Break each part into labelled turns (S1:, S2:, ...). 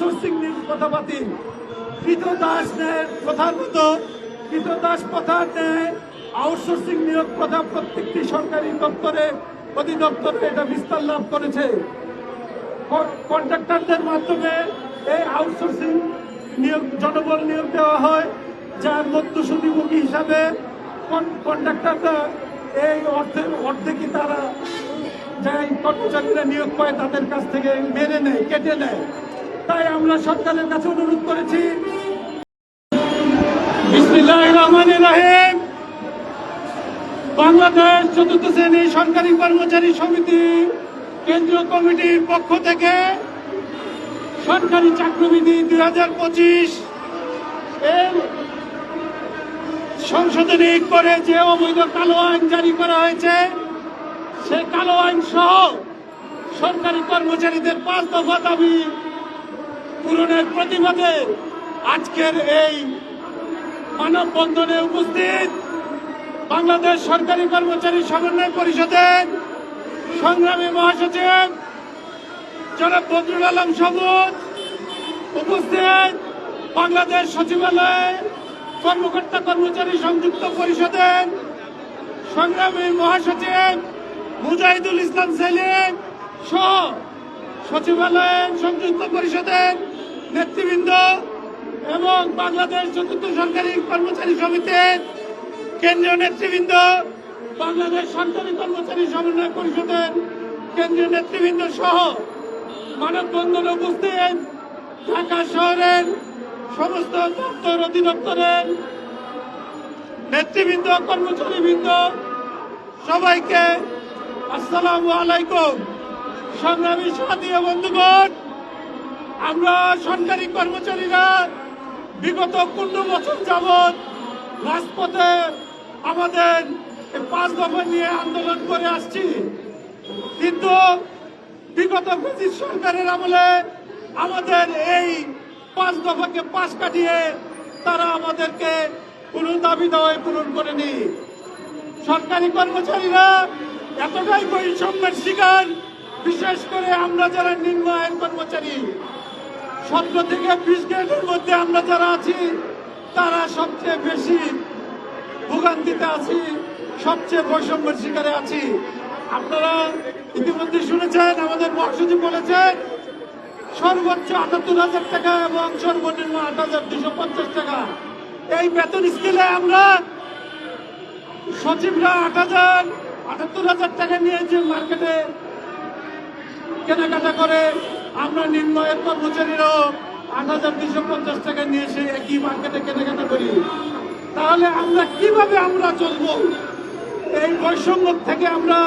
S1: নিয়োগ কথা বাতিল কৃত দাস ন্যায় প্রধান মতো কৃত দাস প্রধান ন্যায় আউটসোর্সিং নিয়োগ প্রথা প্রত্যেকটি সরকারি দপ্তরে, অধিদপ্তরে এটা বিস্তার লাভ করেছে। কন্ট্রাক্টরদের মাধ্যমে এই আউটসোর্সিং নিয়োগ, জনবল নিয়োগ দেওয়া হয়, যার মধ্যসূদীমুখী হিসাবে কন্ট্রাক্টররা এই অর্থের অর্ধেকই তারা যাই কর্মচারীরা নিয়োগ পায় তাদের কাছ থেকে মেরে নেয়, কেটে নেয়। তাই আমরা সরকারের কাছে অনুরোধ করেছি। বাংলাদেশ চতুর্থ শ্রেণি সরকারি কর্মচারী সমিতি কেন্দ্রীয় কমিটির পক্ষ থেকে সরকারি চাকরিবিধি দুই হাজার পঁচিশ এর সংশোধনী করে যে অবৈধ কালো আইন জারি করা হয়েছে, সে কালো আইন সহ সরকারি কর্মচারীদের পাঁচ দফা দাবি পূরণের প্রতিবাদে আজকের এই মানববন্ধনে উপস্থিত বাংলাদেশ সরকারি কর্মচারী সমন্বয় পরিষদের সংগ্রামী মহাসচিব জনাব বদরুল আলম সবুজ উপস্থিত বাংলাদেশ সচিবালয় কর্মকর্তা কর্মচারী সংযুক্ত পরিষদের সংগ্রামী মহাসচিব মুজাহিদুল ইসলাম সেলিম সহ সচিবালয়ের সংযুক্ত পরিষদের নেতৃবৃন্দ এবং বাংলাদেশ চতুর্থ সরকারি কর্মচারী সমিতির কেন্দ্রীয় নেতৃবৃন্দ, বাংলাদেশ সরকারি কর্মচারী সমন্বয় পরিষদের কেন্দ্রীয় নেতৃবৃন্দ সহ মানববন্ধনে উপস্থিত ঢাকা শহরের সমস্ত দপ্তর অধিদপ্তরের নেতৃবৃন্দ, কর্মচারীবৃন্দ, সবাইকে আসসালামু আলাইকুম। সংগ্রামী সাথী বন্ধুগণ, আমরা সরকারি কর্মচারীরা বিগত পনেরো বছর যাবৎ রাজপথে আমাদের পাঁচ দফা নিয়ে আন্দোলন করে আসছি। কিন্তু বিগত ব্রিটিশ সরকারের আমলে আমাদের এই পাঁচ দফাকে পাশ কাটিয়ে তারা আমাদেরকে কোনো দাবি দাওয়ায় পূরণ করেনি। সরকারি কর্মচারীরা এতটাই বৈষম্যের শিকার বিশেষ করে আমরা যারা নিম্ন আয়ের কর্মচারী, সতেরো থেকে বিশ গ্রেডের মধ্যে আমরা যারা আছি, তারা সবচেয়ে বেশি ভোগান্তিতে আছি, সবচেয়ে বৈষম্যের শিকারে আছি। আপনারা ইতিমধ্যে শুনেছেন, আমাদের মহাসচিব বলেছেন, সর্বোচ্চ আটাত্তর হাজার টাকা এবং সর্বনিম্ন আট হাজার দুশো পঞ্চাশ টাকা। এই বেতন স্কেলে আমরা সচিবরা আট হাজার, আটাত্তর হাজার টাকা নিয়ে যে মার্কেটে কেনাকাটা করে, আমরা নিম্নয়ের কর্মচারীরাও আট হাজার দুশো পঞ্চাশ টাকা নিয়ে সেই একই মার্কেটে কেনাকাটা করি। তাহলে আমরা কীভাবে আমরা চলবো? এই বৈষম্য থেকে আমরা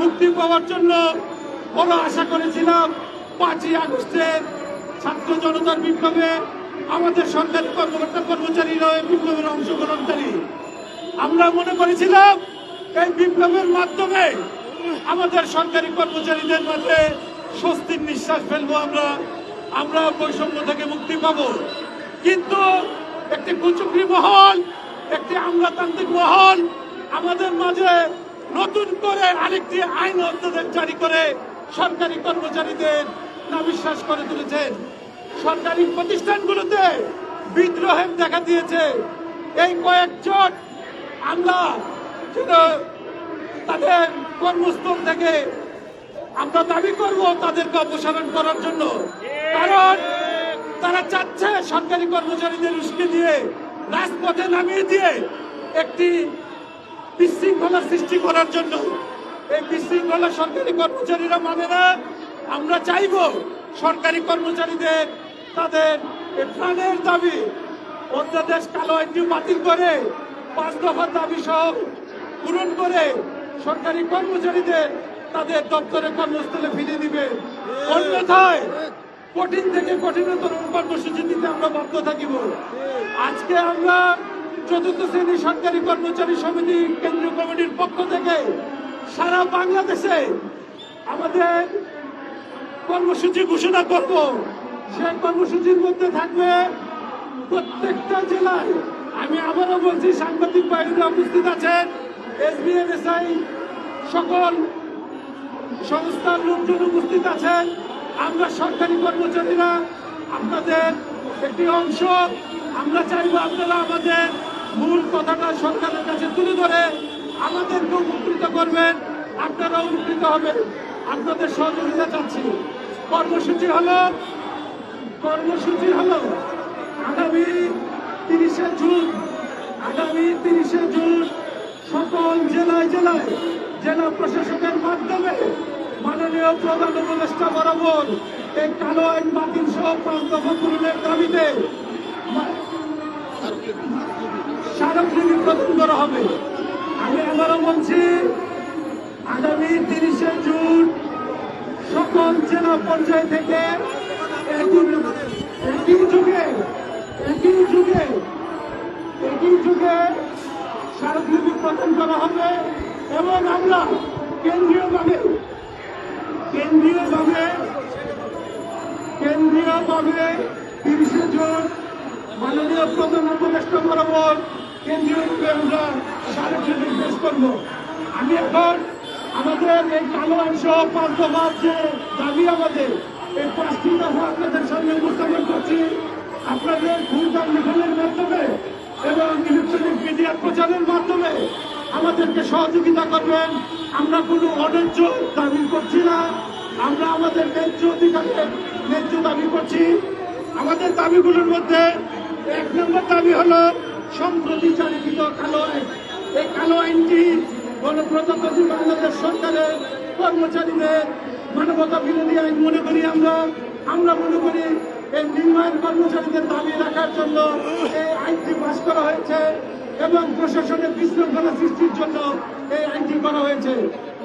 S1: মুক্তি পাওয়ার জন্য বড় আশা করেছিলাম, পাঁচই আগস্টের ছাত্র জনতার বিপ্লবে আমাদের সরকারি কর্মকর্তা কর্মচারীরা এই বিপ্লবের অংশগ্রহণকারী। আমরা মনে করেছিলাম, এই বিপ্লবের মাধ্যমে আমাদের সরকারি কর্মচারীদের মধ্যে স্বস্তির নিঃশ্বাস ফেলব আমরা। আমরা বৈষম্য থেকে মুক্তি পাব। কিন্তু একটি কুচুকরি মহল, একটি আমলাতান্ত্রিক মহল আমাদের মাঝে নতুন করে আরেকটি আইন অধ্যাদেশ জারি করে সরকারি কর্মচারীদের নাবিশ্বাস করে তুলেছেন সরকারি প্রতিষ্ঠানগুলোতে বিদ্রোহের দেখা দিয়েছে। এই কয়েকজন আমরা তাদের কর্মস্থল থেকে আমরা দাবি করব তাদেরকে অপসারণ করার জন্য। কারণ তারা চাচ্ছে সরকারি কর্মচারীদের উস্কে দিয়ে রাজপথে নামিয়ে দিয়ে একটি বিশৃঙ্খলা সৃষ্টি করার জন্য। এই বিশৃঙ্খলা সরকারি কর্মচারীরা মানে না, আমরা চাইব সরকারি কর্মচারীদের তাদের প্রাণের দাবি অধ্যাদেশ কালো আইনটি বাতিল করে পাঁচ দফার দাবি সহ পূরণ করে সরকারি কর্মচারীদের তাদের দপ্তরে কর্মস্থলে ফিরিয়ে দিবে। অন্যথায় কঠিন থেকে কঠিনতর কর্মসূচি দিতে আমরা বাধ্য থাকিব। আজকে আমরা চতুর্থ শ্রেণি সরকারি কর্মচারী সমিতি কেন্দ্রীয় কমিটির পক্ষ থেকে সারা বাংলাদেশে আমাদের কর্মসূচি ঘোষণা করব। সেই কর্মসূচির মধ্যে থাকবে প্রত্যেকটা জেলায়। আমি আবারও বলছি, সাংবাদিক বাহিনীরা উপস্থিত আছেন। এসবিএনএসআই সকল সংস্থার লোকজন উপস্থিত আছেন। আমরা সরকারি কর্মচারীরা, আপনাদের একটি অংশ, আমরা চাইব আপনারা আমাদের মূল কথাটা সরকারের কাছে তুলে ধরে আমাদেরকে উপকৃত করবেন আপনারা উপকৃত হবেন। আপনাদের সহযোগিতা চাচ্ছি। কর্মসূচি হলো, কর্মসূচি হল আগামী তিরিশে জুন, আগামী তিরিশে জুন সকল জেলায় জেলায় জেলা প্রশাসকের মাধ্যমে মাননীয় প্রধান উপদেষ্টা বরাবর এই কালো আইন বাতিল সহ প্রান্ত পূরণের দাবিতে স্মারকলিপি প্রদান করা হবে। আমি আবারও বলছি, আগামী তিরিশে জুন সকল জেলা পর্যায় থেকে বরাবর কেন্দ্রীয়ভাবে আমরা স্মারকলিপি পেশ করব। আমি এখন আমাদের এই কালো অংশ পাঁচবার যে দাবি আমাদের, এই পাঁচটি দফা আপনাদের সামনে উপস্থাপন করছি। আপনাদের ভূমিকা লিখনের মাধ্যমে এবং ইলেকট্রনিক মিডিয়া প্রচারের মাধ্যমে আমাদেরকে সহযোগিতা করবেন। আমরা কোনো অন্যায্য দাবি করছি না। আমরা আমাদের ন্যায্য অধিকারের ন্যায্য দাবি করছি। আমাদের দাবিগুলোর মধ্যে এক নম্বর দাবি হলো সম্প্রতি চালিত কালো আইন এই কালো আইনটি গণপ্রজাতন্ত্রী বাংলাদেশ সরকারের কর্মচারীদের মানবতা বিরোধী আইন মনে করি আমরা। আমরা মনে করি এই নির্মাণ কর্মচারীদের দাবি রাখার জন্য এই আইনটি পাশ করা হয়েছে এবং প্রশাসনের বিশৃঙ্খলা সৃষ্টির জন্য এই আইনটি করা হয়েছে।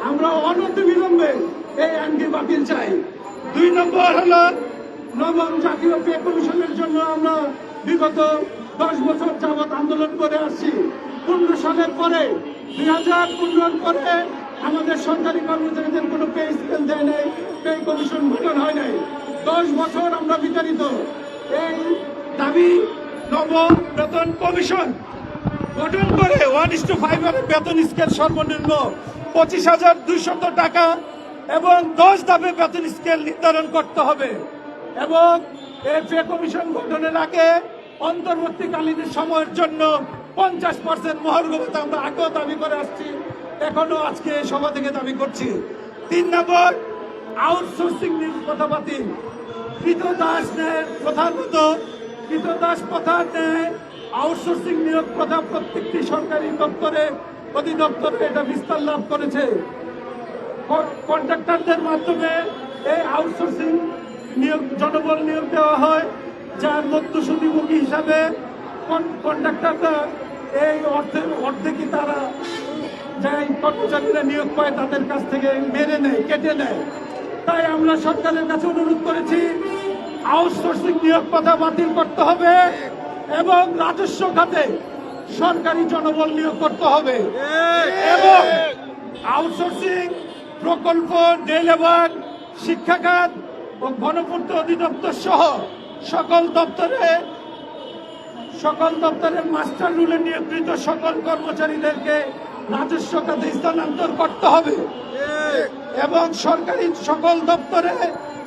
S1: আমরা বিলম্বে এই আইনটি বাতিল চাই। দুই নম্বর হল নবম জাতীয় পে কমিশনের জন্য আমরা বিগত দশ বছর যাবৎ আন্দোলন করে আসছি। পনেরো সালের পরে, দুই হাজার পনেরোর পরে আমাদের সরকারি কর্মচারীদের কোনো পে স্কেল দেয় নাই, পে কমিশন গঠন হয় নাই। দশ বছর আমরা বিতাড়িত। এই দাবি, নব বেতন কমিশন গঠন করে ওয়ান ইস টু ফাইভ বেতন স্কেল সর্বনিম্ন পঁচিশ হাজার দুইশত টাকা এবং দশ ধাপে বেতন স্কেল নির্ধারণ করতে হবে। এবং এই পে কমিশন গঠনের আগে অন্তর্বর্তীকালীন সময়ের জন্য পঞ্চাশ পার্সেন্ট মহার্গবতা আমরা আগেও দাবি করে আসছি এখনও আজকে সভা থেকে দাবি করছি। তিন নম্বর আউটসোর্সিং কথা বাতিল কৃত দাস ন্যায় প্রধান মতো কৃত দাস প্রধান ন্যায় আউটসোর্সিং নিয়োগ প্রথা প্রত্যেকটি সরকারি দপ্তরে অধিদপ্তরে এটা বিস্তার লাভ করেছে। কন্ট্রাক্টরদের মাধ্যমে এই আউটসোর্সিং নিয়োগ, জনবল নিয়োগ দেওয়া হয়। যার মধ্যসূদীমুখী হিসাবে কন্ট্রাক্টররা এই অর্থের অর্ধেকই তারা যাই কর্মচারীরা নিয়োগ পায়, তাদের কাছ থেকে মেরে নেয়, কেটে নেয়। তাই আমরা সরকারের কাছে অনুরোধ করেছি আউটসোর্সিং নিয়োগ কথা বাতিল করতে হবে এবং রাজস্ব খাতে সরকারি জনবল নিয়োগ করতে হবে। এবং আউটসোর্সিং প্রকল্প ডেলেবার শিক্ষা খাত ও গণপূর্ত অধিদপ্তর সহ সকল দপ্তরে, সকল দপ্তরের মাস্টার রুলে নিয়োগকৃত সকল কর্মচারীদেরকে রাজস্ব খাতে স্থানান্তর করতে হবে। এবং সরকারি সকল দপ্তরে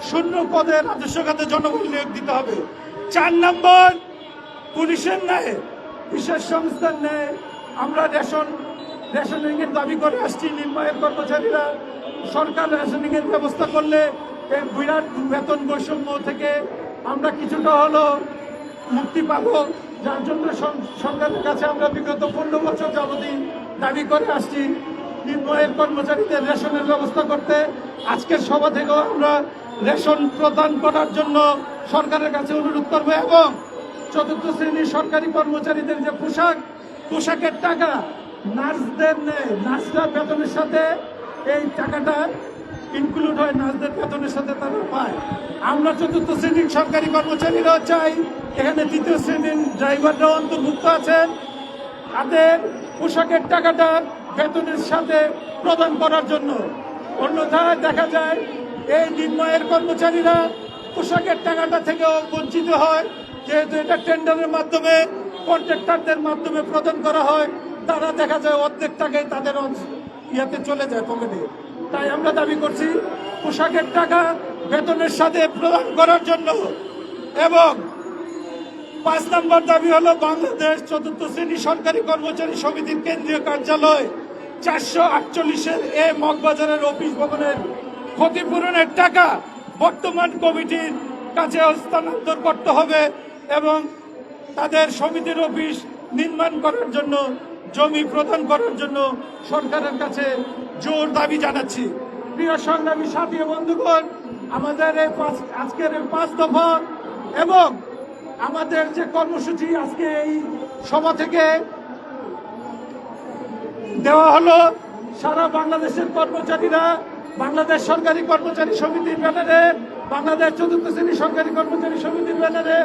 S1: শূন্য পদে রাজস্ব খাতে জনবল নিয়োগ দিতে হবে। চার নম্বর, পুলিশের ন্যায়, বিশেষ সংস্থার ন্যায় আমরা রেশন রেশনিং এর দাবি করে আসছি নির্মাণের কর্মচারীরা। সরকার রেশনিং এর ব্যবস্থা করলে বিরাট বেতন বৈষম্য থেকে আমরা কিছুটা হলো মুক্তি পাবো। যার জন্য সরকারের কাছে আমরা বিগত পনেরো বছর যাবতীয় দাবি করে আসছি নির্ময়ের কর্মচারীদের রেশনের ব্যবস্থা করতে। আজকের সভা থেকেও আমরা রেশন প্রদান করার জন্য সরকারের কাছে অনুরোধ করব এবং চতুর্থ শ্রেণির সরকারি কর্মচারীদের যে পোশাক, পোশাকের টাকা, নার্সদের নেয় নার্সরা বেতনের সাথে এই টাকাটা ইনক্লুড হয় নার্সদের বেতনের সাথে তারা পায়। আমরা চতুর্থ শ্রেণির সরকারি কর্মচারীরাও চাই, এখানে তৃতীয় শ্রেণির ড্রাইভাররাও অন্তর্ভুক্ত আছেন। তাদের পোশাকের টাকাটা বেতনের সাথে প্রদান করার জন্য। অন্যথায় দেখা যায়, এই নির্ময়ের কর্মচারীরা পোশাকের টাকাটা থেকেও বঞ্চিত হয়। যেহেতু এটা টেন্ডারের মাধ্যমে, কন্ট্রাক্টরদের মাধ্যমে প্রদান করা হয়, তারা দেখা যায় অর্ধেক টাকাই তাদের ইয়াতে চলে যায় পকেটে। তাই আমরা দাবি করছি পোশাকের টাকা বেতনের সাথে প্রদান করার জন্য। এবং পাঁচ নম্বর দাবি হলো বাংলাদেশ চতুর্থ শ্রেণি সরকারি কর্মচারী সমিতির কেন্দ্রীয় কার্যালয় চারশো আটচল্লিশের এ মগবাজারের অফিস ভবনের ক্ষতিপূরণের টাকা বর্তমান কমিটির কাছে হস্তান্তর করতে হবে এবং তাদের সমিতির অফিস নির্মাণ করার জন্য জমি প্রদান করার জন্য সরকারের কাছে জোর দাবি জানাচ্ছি। প্রিয় সংগ্রামী সাথী বন্ধুগণ, আমাদের এই পাঁচ আজকের এই পাঁচ দফা এবং আমাদের যে কর্মসূচি আজকে এই সভা থেকে দেওয়া হলো, সারা বাংলাদেশের কর্মচারীরা, বাংলাদেশ সরকারি কর্মচারী সমিতির ব্যানারে, বাংলাদেশ চতুর্থ শ্রেণি সরকারি কর্মচারী সমিতির ব্যানারে